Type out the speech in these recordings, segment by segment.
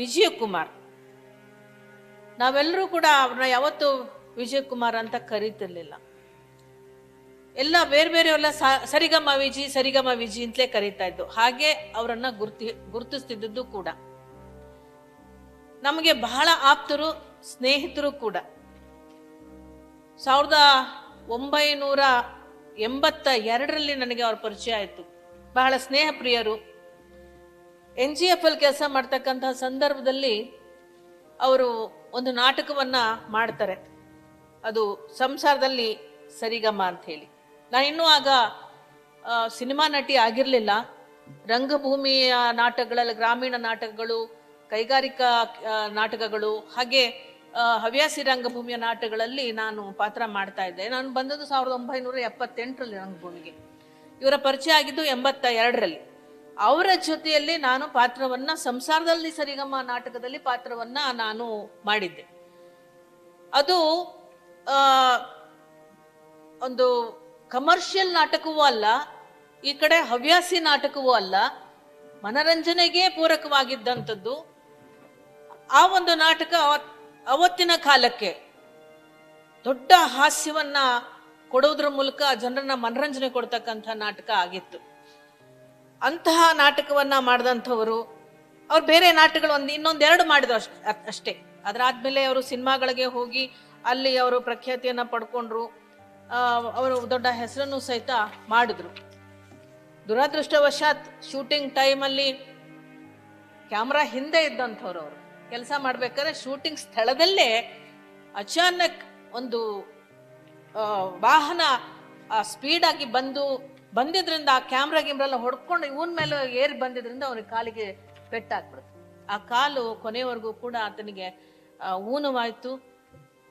ವಿಜಯಕುಮಾರ್. ನಾವೆಲ್ಲರೂ ಕೂಡ ಅವ್ರನ್ನ ಯಾವತ್ತು ವಿಜಯಕುಮಾರ್ ಅಂತ ಕರೀತಿರ್ಲಿಲ್ಲ. ಎಲ್ಲ ಬೇರೆ ಬೇರೆ ಎಲ್ಲ ಸರಿಗಮ ವಿಜಿ ಸರಿಗಮ ವಿಜಿ ಅಂತಲೇ ಕರೀತಾ ಇದ್ದು. ಹಾಗೆ ಅವರನ್ನ ಗುರ್ತಿ, ಗುರುತಿಸ್ತಿದ್ದದ್ದು ಕೂಡ. ನಮಗೆ ಬಹಳ ಆಪ್ತರು, ಸ್ನೇಹಿತರು ಕೂಡ. ಸಾವಿರದ ಒಂಬೈನೂರ ಎಂಬತ್ತ ಎರಡರಲ್ಲಿ ನನಗೆ ಅವ್ರ ಪರಿಚಯ ಆಯಿತು. ಬಹಳ ಸ್ನೇಹ ಪ್ರಿಯರು ಎನ್ ಜಿ ಎಫ್ ಅಲ್ಲಿ ಕೆಲಸ ಮಾಡ್ತಕ್ಕಂತಹ ಸಂದರ್ಭದಲ್ಲಿ ಅವರು ಒಂದು ನಾಟಕವನ್ನ ಮಾಡ್ತಾರೆ. ಅದು ಸಂಸಾರದಲ್ಲಿ ಸರಿಗಮ ಅಂತ ಹೇಳಿ. ನಾನು ಇನ್ನೂ ಆಗ ಸಿನಿಮಾ ನಟಿ ಆಗಿರಲಿಲ್ಲ. ರಂಗಭೂಮಿಯ ನಾಟಕಗಳಲ್ಲಿ, ಗ್ರಾಮೀಣ ನಾಟಕಗಳು, ಕೈಗಾರಿಕಾ ನಾಟಕಗಳು, ಹಾಗೆ ಹವ್ಯಾಸಿ ರಂಗಭೂಮಿಯ ನಾಟಕಗಳಲ್ಲಿ ನಾನು ಪಾತ್ರ ಮಾಡ್ತಾ ಇದ್ದೆ. ನಾನು ಬಂದದ್ದು ಸಾವಿರದ ಒಂಬೈನೂರ ಎಪ್ಪತ್ತೆಂಟರಲ್ಲಿ ರಂಗಭೂಮಿಗೆ. ಇವರ ಪರಿಚಯ ಆಗಿದ್ದು ಎಂಬತ್ತ ಎರಡರಲ್ಲಿ ಅವರ ಜೊತೆಯಲ್ಲಿ ನಾನು ಪಾತ್ರವನ್ನ ಸಂಸಾರದಲ್ಲಿ ಸರಿಗಮ ನಾಟಕದಲ್ಲಿ ಪಾತ್ರವನ್ನ ನಾನು ಮಾಡಿದ್ದೆ. ಅದು ಒಂದು ಕಮರ್ಷಿಯಲ್ ನಾಟಕವೂ ಅಲ್ಲ, ಈ ಕಡೆ ಹವ್ಯಾಸಿ ನಾಟಕವೂ ಅಲ್ಲ, ಮನರಂಜನೆಗೆ ಪೂರಕವಾಗಿದ್ದಂಥದ್ದು. ಆ ಒಂದು ನಾಟಕ ಅವತ್- ಅವತ್ತಿನ ಕಾಲಕ್ಕೆ ದೊಡ್ಡ ಹಾಸ್ಯವನ್ನ ಕೊಡೋದ್ರ ಮೂಲಕ ಜನರನ್ನ ಮನರಂಜನೆ ಕೊಡ್ತಕ್ಕಂಥ ನಾಟಕ ಆಗಿತ್ತು. ಅಂತಹ ನಾಟಕವನ್ನ ಮಾಡಿದಂಥವರು, ಅವ್ರು ಬೇರೆ ನಾಟಕಗಳು ಒಂದು ಇನ್ನೊಂದೆರಡು ಮಾಡಿದ್ರು ಅಷ್ಟೇ ಅಷ್ಟೇ. ಅದರಾದ್ಮೇಲೆ ಅವರು ಸಿನಿಮಾಗಳಿಗೆ ಹೋಗಿ ಅಲ್ಲಿ ಅವರು ಪ್ರಖ್ಯಾತಿಯನ್ನ ಪಡ್ಕೊಂಡ್ರು ಅವರು ದೊಡ್ಡ ಹೆಸರನ್ನು ಸಹಿತ ಮಾಡಿದ್ರು. ದುರದೃಷ್ಟವಶಾತ್ ಶೂಟಿಂಗ್ ಟೈಮಲ್ಲಿ ಕ್ಯಾಮ್ರಾ ಹಿಂದೆ ಇದ್ದಂಥವ್ರು ಅವರು. ಕೆಲಸ ಮಾಡ್ಬೇಕಾದ್ರೆ ಶೂಟಿಂಗ್ ಸ್ಥಳದಲ್ಲೇ ಅಚಾನಕ್ ಒಂದು ವಾಹನ ಸ್ಪೀಡ್ ಆಗಿ ಬಂದು ಬಂದಿದ್ರಿಂದ ಆ ಕ್ಯಾಮ್ರಾ ಗಿಮ್ರೆಲ್ಲ ಹೊಡ್ಕೊಂಡು ಇವನ್ ಮೇಲೆ ಏರಿ ಬಂದಿದ್ರಿಂದ ಅವ್ರಿಗೆ ಕಾಲಿಗೆ ಪೆಟ್ಟಾಗ್ಬಿಡುತ್ತೆ ಆ ಕಾಲು ಕೊನೆಯವರೆಗೂ ಕೂಡ ಆತನಿಗೆ ಊನವಾಯಿತು.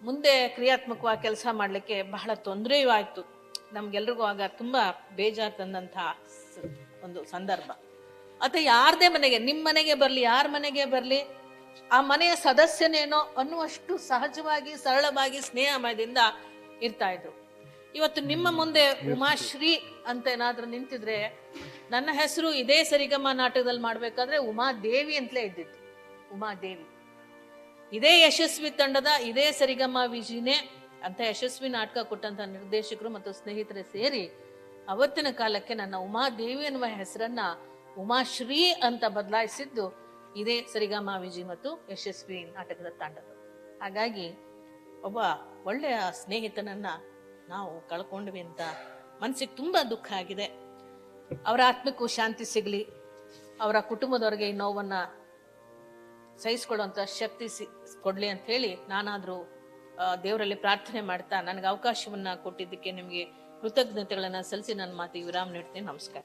ಮುಂದೆ ಕ್ರಿಯಾತ್ಮಕವಾಗಿ ಕೆಲಸ ಮಾಡಲಿಕ್ಕೆ ಬಹಳ ತೊಂದರೆಯೂ ಆಯಿತು ನಮ್ಗೆಲ್ರಿಗೂ ಆಗ ತುಂಬಾ ಬೇಜಾರು ತಂದಂತಹ ಒಂದು ಸಂದರ್ಭ. ಆತ ಯಾರದೇ ಮನೆಗೆ ನಿಮ್ಮ ಮನೆಗೆ ಬರಲಿ, ಯಾರ ಮನೆಗೆ ಬರಲಿ, ಆ ಮನೆಯ ಸದಸ್ಯನೇನೋ ಅನ್ನುವಷ್ಟು ಸಹಜವಾಗಿ, ಸರಳವಾಗಿ, ಸ್ನೇಹಮಯದಿಂದ ಇರ್ತಾ ಇದ್ರು. ಇವತ್ತು ನಿಮ್ಮ ಮುಂದೆ ಉಮಾಶ್ರೀ ಅಂತ ಏನಾದ್ರೂ ನಿಂತಿದ್ರೆ ನನ್ನ ಹೆಸರು ಇದೇ ಸರಿಗಮ ನಾಟಕದಲ್ಲಿ ಮಾಡ್ಬೇಕಾದ್ರೆ ಉಮಾದೇವಿ ಅಂತಲೇ ಇದ್ದಿತ್ತು ಉಮಾದೇವಿ. ಇದೇ ಯಶಸ್ವಿ ತಂಡದ ಇದೇ ಸರಿಗಮ ವಿಜಿನೇ ಅಂತ ಯಶಸ್ವಿ ನಾಟಕ ಕೊಟ್ಟಂತ ನಿರ್ದೇಶಕರು ಮತ್ತು ಸ್ನೇಹಿತರೆ ಸೇರಿ ಅವತ್ತಿನ ಕಾಲಕ್ಕೆ ನನ್ನ ಉಮಾದೇವಿ ಎನ್ನುವ ಹೆಸರನ್ನ ಉಮಾಶ್ರೀ ಅಂತ ಬದಲಾಯಿಸಿದ್ದು ಇದೇ ಸರಿಗಮ ವಿಜಿ ಮತ್ತು ಯಶಸ್ವಿ ನಾಟಕದ ತಂಡದ ಹಾಗಾಗಿ ಒಬ್ಬ ಒಳ್ಳೆಯ ಸ್ನೇಹಿತನನ್ನ ನಾವು ಕಳ್ಕೊಂಡ್ವಿ ಅಂತ ಮನಸ್ಸಿಗೆ ತುಂಬಾ ದುಃಖ ಆಗಿದೆ. ಅವರ ಆತ್ಮಕ್ಕೂ ಶಾಂತಿ ಸಿಗಲಿ, ಅವರ ಕುಟುಂಬದವರಿಗೆ ಈ ನೋವನ್ನ ಸಹಿಸ್ಕೊಳ್ಳುವಂತ ಶಕ್ತಿ ಸಿ, ಕೊಡ್ಲಿ ಅಂತ ಹೇಳಿ ನಾನಾದ್ರೂ ದೇವರಲ್ಲಿ ಪ್ರಾರ್ಥನೆ ಮಾಡ್ತಾ ನನಗೆ ಅವಕಾಶವನ್ನ ಕೊಟ್ಟಿದ್ದಕ್ಕೆ ನಿಮಗೆ ಕೃತಜ್ಞತೆಗಳನ್ನು ಸಲ್ಲಿಸಿ ನನ್ನ ಮಾತಿಗೆ ವಿರಾಮ ನೀಡ್ತೀನಿ. ನಮಸ್ಕಾರ.